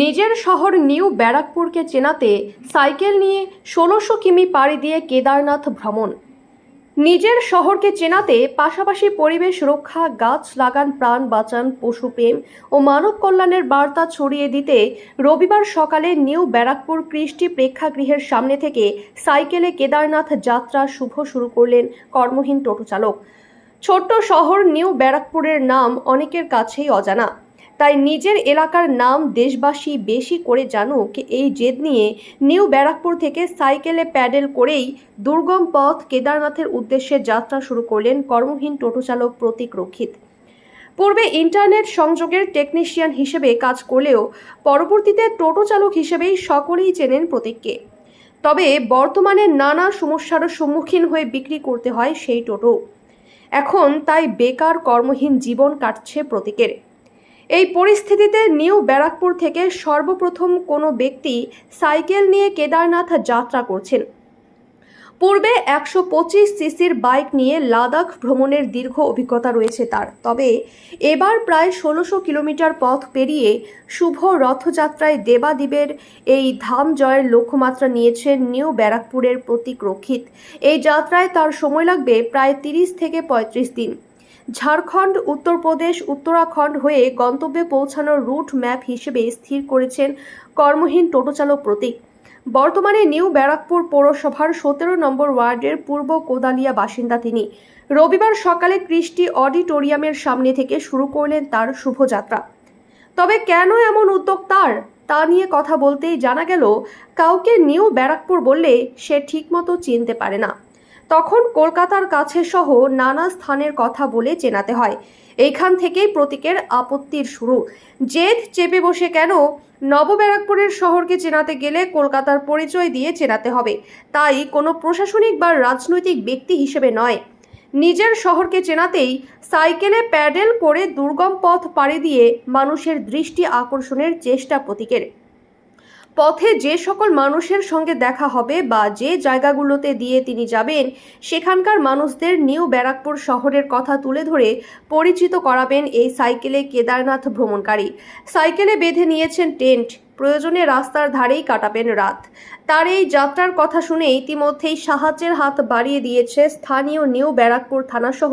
নিজের শহর new ব্যারাকপুরকে চেনাতে cycle নিয়ে ষোলোশো কিমি পাড়ি দিয়ে কেদারনাথ ভ্রমণ। নিজের শহরকে চেনাতে পাশাপাশি পরিবেশ রক্ষা, গাছ লাগান, প্রাণ বাঁচান পশুপ্রেম ও মানব কল্যাণের বার্তা ছড়িয়ে দিতে রবিবার সকালে নিউ ব্যারাকপুর কৃষ্টি প্রেক্ষাগৃহের সামনে থেকে সাইকেলে কেদারনাথ যাত্রা শুভ শুরু করলেন কর্মহীন টোটো চালক। ছোট্ট শহর নিউ ব্যারাকপুরের নাম অনেকের কাছেই অজানা। তাই নিজের এলাকার নাম দেশবাসী বেশি করে জানুক এই জেদ নিয়ে নিউ ব্যারাকপুর থেকে সাইকেলে প্যাডেল করেই দুর্গম পথ কেদারনাথের উদ্দেশ্যে যাত্রা শুরু করলেন কর্মহীন টোটো চালক প্রতীক রক্ষিত। পূর্বে ইন্টারনেট সংযোগের টেকনিশিয়ান হিসেবে কাজ করলেও পরবর্তীতে টোটো চালক হিসেবেই সকলেই চেনেন প্রতীককে। তবে বর্তমানে নানা সমস্যারও সম্মুখীন হয়ে বিক্রি করতে হয় সেই টোটো। এখন তাই বেকার কর্মহীন জীবন কাটছে প্রতীকের। এই পরিস্থিতিতে নিউ ব্যারাকপুর থেকে সর্বপ্রথম কোনো ব্যক্তি সাইকেল নিয়ে কেদারনাথ যাত্রা করছেন। পূর্বে একশো পঁচিশ সিসির বাইক নিয়ে লাদাখ ভ্রমণের দীর্ঘ অভিজ্ঞতা রয়েছে তার। তবে এবার প্রায় ষোলোশো কিলোমিটার পথ পেরিয়ে শুভ রথযাত্রায় দেবাদ্বীপের এই ধাম জয়ের লক্ষ্যমাত্রা নিয়েছেন নিউ ব্যারাকপুরের প্রতীক রক্ষিত। এই যাত্রায় তার সময় লাগবে প্রায় তিরিশ থেকে পঁয়ত্রিশ দিন। ঝাড়খণ্ড, উত্তরপ্রদেশ, উত্তরাখণ্ড হয়ে গন্তব্যে পৌঁছানোর রুট ম্যাপ হিসেবে স্থির করেছেন কর্মহীন টোটো চালক প্রতীক। বর্তমানে নিউ ব্যারাকপুর পৌরসভার সতেরো নম্বর ওয়ার্ডের পূর্ব কোদালিয়া বাসিন্দা তিনি। রবিবার সকালে কৃষ্টি অডিটোরিয়ামের সামনে থেকে শুরু করলেন তার শুভযাত্রা। তবে কেন এমন উদ্যোগ তার, তা নিয়ে কথা বলতেই জানা গেল, কাউকে নিউ ব্যারাকপুর বললে সে ঠিকমতো চিনতে পারে না। তখন কলকাতার কাছে সহ নানা স্থানের কথা বলে চেনাতে হয়। এইখান থেকেই প্রতীকের আপত্তির শুরু। জেদ চেপে বসে কেন? নবব্যারাকপুরের শহরকে চেনাতে গেলে কলকাতার পরিচয় দিয়ে চেনাতে হবে। তাই কোনো প্রশাসনিক বা রাজনৈতিক ব্যক্তি হিসেবে নয়। নিজের শহরকে চেনাতেই সাইকেলে প্যাডেল করে দুর্গম পথ পাড়ি দিয়ে মানুষের দৃষ্টি আকর্ষণের চেষ্টা প্রতীকের। পথে যে সকল মানুষের সঙ্গে দেখা হবে বা যে জায়গাগুলোতে দিয়ে তিনি যাবেন, সেখানকার মানুষদের নিউ ব্যারাকপুর শহরের কথা তুলে ধরে পরিচিত করাবেন এই সাইকেলে কেদারনাথ ভ্রমণকারী। সাইকেলে বেঁধে নিয়েছেন টেন্ট প্রয়োজনে রাস্তার ধারেই কাটাবেন রাত। তার এই যাত্রার কথা শুনে ইতিমধ্যেই সাহায্যের হাত বাড়িয়ে দিয়েছে স্থানীয় নিউ ব্যারাকপুর থানাসহ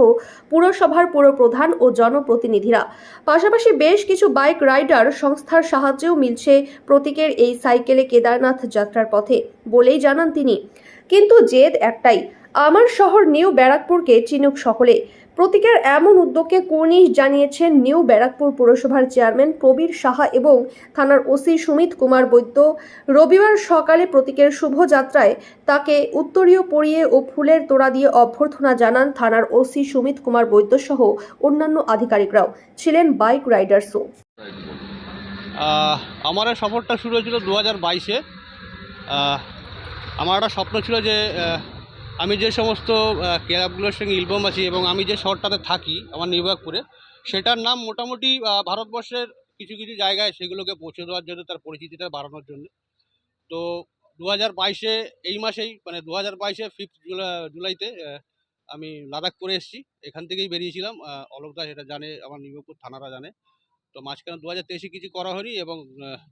পুরসভার পুরপ্রধান ও জনপ্রতিনিধিরা। পাশাপাশি বেশ কিছু বাইক রাইডার সংস্থার সাহায্যেও মিলছে প্রতীকের এই সাইকেলে কেদারনাথ যাত্রার পথে, বলেই জানান তিনি। কিন্তু জেদ একটাই, আমার শহর নিউ ব্যারাকপুরকে চিনুক সকলে। প্রতীকের এমন উদ্যোগকে কুর্নিশ জানিয়েছেন নিউ ব্যারাকপুর পুরসভার চেয়ারম্যান প্রবীর সাহা এবং থানার ওসি সুমিত কুমার বৈদ্য। রবিবার সকালে প্রতীকের শুভযাত্রায় তাকে উত্তরীয় পরিয়ে ও ফুলের তোড়া দিয়ে অভ্যর্থনা জানান থানার ওসি সুমিত কুমার বৈদ্য সহ অন্যান্য আধিকারিকরাও। ছিলেন বাইক রাইডার্সও। আমার সফরটা শুরু হয়েছিল দু হাজার বাইশে। আমার একটা স্বপ্ন ছিল যে আমি যে সমস্ত ক্লাবগুলোর সঙ্গে ইলবম আছি এবং আমি যে শহরটাতে থাকি, আমার নির্বাগপুরে সেটার নাম মোটামুটি ভারতবর্ষের কিছু কিছু জায়গায় সেগুলোকে পৌঁছে দেওয়ার জন্য, তার পরিচিতিটা বাড়ানোর জন্য। তো দু হাজার বাইশে এই মাসেই মানে দু হাজার বাইশে ফিফথ জুলাইতে আমি লাদাখ করে এসেছি। এখান থেকেই বেরিয়েছিলাম অলোকদা সেটা জানে, আমার নির্বাগপুর থানারা জানে। তো মাঝখানে দু হাজার তেইশে কিছু করা হয়নি এবং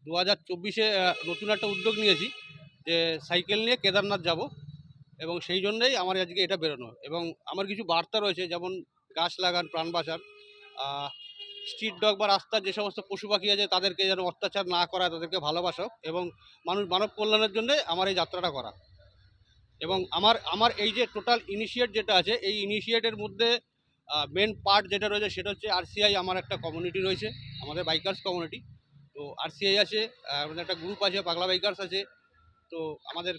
দু হাজার চব্বিশে নতুন একটা উদ্যোগ নিয়েছি যে সাইকেল নিয়ে কেদারনাথ যাব। এবং সেই জন্যই আমার আজকে এটা বেরোনো। এবং আমার কিছু বার্তা রয়েছে, যেমন গাছ লাগান, প্রাণ বাঁচান স্ট্রিট ডগ বা রাস্তার যে সমস্ত পশু পাখি আছে, তাদেরকে যেন অত্যাচার না করা, তাদেরকে ভালোবাসো এবং মানুষ মানব কল্যাণের জন্য আমার এই যাত্রাটা করা। এবং আমার আমার এই যে টোটাল ইনিশিয়েট যেটা আছে, এই ইনিশিয়েটের মধ্যে মেন পার্ট যেটা রয়েছে, সেটা হচ্ছে আরসিআই আমার একটা কমিউনিটি রয়েছে, আমাদের বাইকার্স কমিউনিটি তো আরসিআই আছে আমাদের একটা গ্রুপ আছে, পাগলা বাইকার্স আছে। তো আমাদের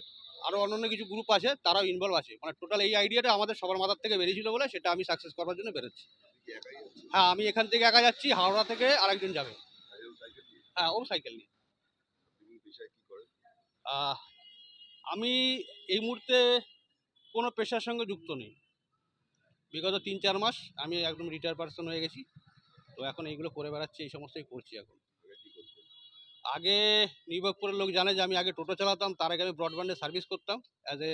আরও অন্যান্য কিছু গ্রুপ আছে, তারাও ইনভলভ আছে। মানে টোটাল এই আইডিয়াটা আমাদের সবার মাথার থেকে বেরিয়েছিল বলে সেটা আমি সাকসেস করার জন্য বেরোচ্ছি। হ্যাঁ আমি এখান থেকে একা যাচ্ছি, হাওড়া থেকে আরেকজন যাবে। হ্যাঁ ও সাইকেল নিয়ে। আমি এই মুহূর্তে কোনো পেশার সঙ্গে যুক্ত নেই। বিগত তিন চার মাস আমি একদম রিটায়ার পার্সন হয়ে গেছি। তো এখন এইগুলো করে বেড়াচ্ছি, এই সমস্তই করছি এখন। আগে নির্বাগপুরের লোক জানে যে আমি আগে টোটো চালাতাম, তার আগে আমি ব্রডব্যান্ডে সার্ভিস করতাম অ্যাজ এ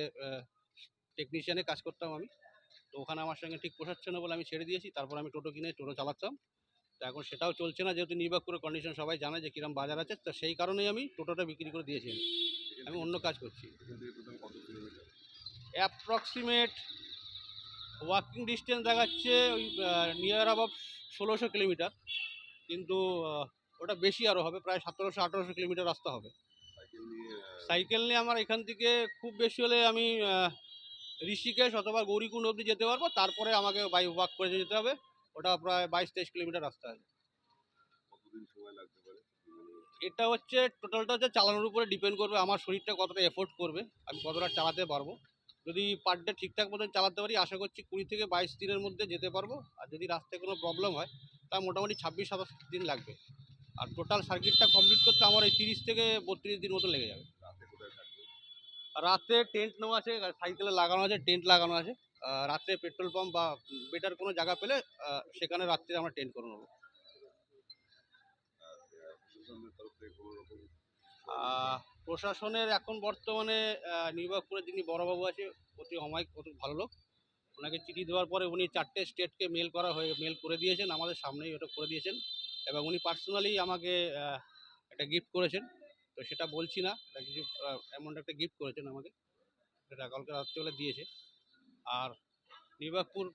টেকনিশিয়ানে কাজ করতাম আমি। তো ওখানে আমার সঙ্গে ঠিক পোষাচ্ছে না বলে আমি ছেড়ে দিয়েছি, তারপর আমি টোটো কিনে টোটো চালাতাম। তো এখন সেটাও চলছে না, যেহেতু নির্বাকপুরের কন্ডিশন সবাই জানে যে কিরম বাজার আছে, তো সেই কারণেই আমি টোটোটা বিক্রি করে দিয়েছি আমি। অন্য কাজ করছি। অ্যাপ্রক্সিমেট ওয়াকিং ডিস্টেন্স দেখাচ্ছে ওই নিয়ার অ্যাবাউট ষোলোশো কিলোমিটার। কিন্তু ওটা বেশি আরও হবে প্রায় সতেরোশো আঠেরোশো কিলোমিটার রাস্তা হবে। সাইকেল নিয়ে আমার এখান থেকে খুব বেশি হলে আমি ঋষিকেশ অথবা গৌরীকুণ্ড অবধি যেতে পারব তারপরে আমাকে বাই ওয়াক করে যেতে হবে। ওটা প্রায় বাইশ তেইশ কিলোমিটার রাস্তা আছে। এটা হচ্ছে টোটালটা হচ্ছে চালানোর উপরে ডিপেন্ড করবে আমার শরীরটা কতটা এফোর্ট করবে আমি কতটা চালাতে পারব। যদি পার ডে ঠিকঠাক মতন চালাতে পারি আশা করছি কুড়ি থেকে বাইশ দিনের মধ্যে যেতে পারব। আর যদি রাস্তায় কোনো প্রবলেম হয় তা মোটামুটি ছাব্বিশ সাতাশ দিন লাগবে। আর টোটাল সার্কিটটা কমপ্লিট করতে আমার এই তিরিশ থেকে বত্রিশ দিন মতো লেগে যাবে। রাতে টেন্ট নেওয়া আছে সাইকেলে লাগানো আছে টেন্ট লাগানো আছে। আহ, রাতে পেট্রোল পাম্প বা বেটার কোনো জায়গা পেলে সেখানে রাত্রে আমরা টেন্ট করে নেব। প্রশাসনের এখন বর্তমানে আহ, নির্বাহপুরের যিনি বড়বাবু আছে অতি অমায়িক অতি ভালো লোক। ওনাকে চিঠি দেওয়ার পরে উনি চারটে স্টেটকে মেল করা হয়ে মেল করে দিয়েছেন আমাদের সামনেই ওটা করে দিয়েছেন। এবং উনি পার্সোনালি আমাকে একটা গিফট করেছেন। তো সেটা বলছি না কিছু অ্যামাউন্ট একটা গিফট করেছেন আমাকে। সেটা কালকে রাত্রিবেলা দিয়েছে। আর নির্বাহপুর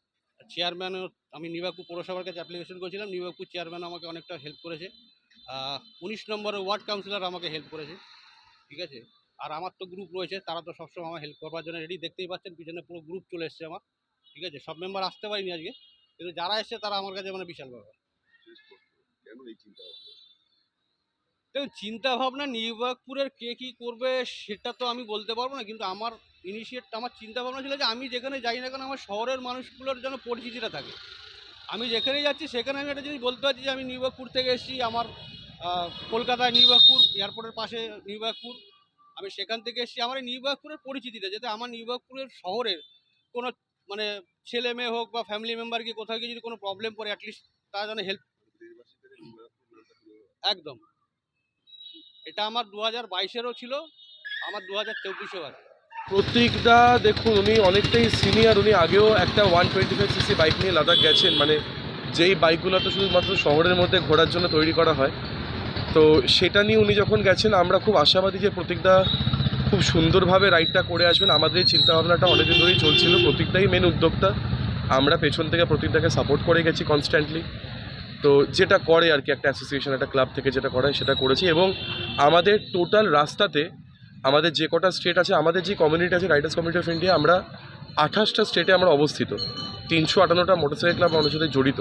চেয়ারম্যানও আমি নির্বাহপুর পৌরসভার কাছে অ্যাপ্লিকেশন করেছিলাম। নির্বাহপুর চেয়ারম্যান আমাকে অনেকটা হেল্প করেছে। উনিশ নম্বরের ওয়ার্ড কাউন্সিলর আমাকে হেল্প করেছে। ঠিক আছে? আর আমার তো গ্রুপ রয়েছে, তারা তো সবসময় আমার হেল্প করবার জন্য রেডি দেখতেই পাচ্ছেন, পিছনে পুরো গ্রুপ চলে এসছে আমার। ঠিক আছে? সব মেম্বার আসতে পারিনি আজকে। কিন্তু যারা এসছে, তারা আমার কাছে মানে বিশাল ব্যাপার। দেখুন, চিন্তা ভাবনা নির্বাহপুরের কে কী করবে সেটা তো আমি বলতে পারব না, কিন্তু আমার ইনিশিয়েট আমার চিন্তা ভাবনা ছিল যে আমি যেখানে যাই না কেন আমার শহরের মানুষগুলোর যেন পরিচিতিটা থাকে। আমি যেখানেই যাচ্ছি সেখানে আমি একটা জিনিস বলতে পারছি যে আমি নির্বাহপুর থেকে এসেছি, আমার কলকাতায় নির্বাহপুর এয়ারপোর্টের পাশে নির্বাহপুর আমি সেখান থেকে এসেছি, আমার এই নির্বাহপুরের পরিচিতিটা, যাতে আমার নির্বাহপুরের শহরের কোনো মানে ছেলে মেয়ে হোক বা ফ্যামিলি মেম্বারকে কোথাও গিয়ে যদি কোনো প্রবলেম পড়ে অ্যাটলিস্ট তারা যেন হেল্প একদম। এটা আমার দু হাজার বাইশেরও ছিল, আমার দু হাজার চব্বিশেও আছে। প্রতীকদা, দেখুন, উনি অনেকটাই সিনিয়র উনি আগেও একটা one twenty five CC bike নিয়ে লাদাখ গেছেন মানে যেই বাইকগুলো তো শুধুমাত্র শহরের মধ্যে ঘোরার জন্য তৈরি করা হয়। তো সেটা নিয়ে উনি যখন গেছেন, আমরা খুব আশাবাদী যে প্রতীকদা খুব সুন্দরভাবে রাইডটা করে আসবেন। আমাদের এই চিন্তাভাবনাটা অনেকদিন ধরেই চলছিল। প্রতীকদাই মেন উদ্যোক্তা। আমরা পেছন থেকে প্রতীকদাকে সাপোর্ট করে গেছি কনস্ট্যান্টলি তো যেটা করে আর কি একটা অ্যাসোসিয়েশন একটা ক্লাব থেকে যেটা করে সেটা করেছি এবং আমাদের টোটাল রাস্তাতে আমাদের যে কটা স্টেট আছে, আমাদের যে কমিউনিটি আছে রাইডার্স কমিউনিটি অফ ইন্ডিয়া আমরা আঠাশটা স্টেটে আমরা অবস্থিত। তিনশো আটান্নটা মোটরসাইকেল ক্লাব আমাদের সাথে জড়িত।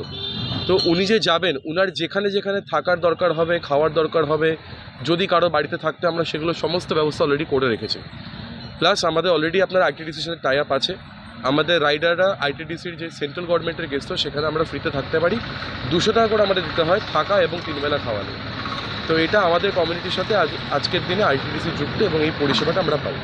তো উনি যে যাবেন, উনার যেখানে যেখানে থাকার দরকার হবে, খাওয়ার দরকার হবে, যদি কারও বাড়িতে থাকতে আমরা সেগুলো সমস্ত ব্যবস্থা অলরেডি করে রেখেছি। প্লাস আমাদের অলরেডি আপনার আইটিডিসির সাথে টাই আপ আছে। আমাদের রাইডাররা আইটিডিসির যে সেন্ট্রাল গভর্নমেন্টের গেস্ট সেখানে আমরা ফ্রিতে থাকতে পারি। দুশো টাকা করে আমাদের দিতে হয় থাকা এবং তিনবেলা খাওয়ানো তো এটা আমাদের কমিউনিটির সাথে আজ আজকের দিনে আইটিডিসি যুক্ত এবং এই পরিষেবাটা আমরা পাই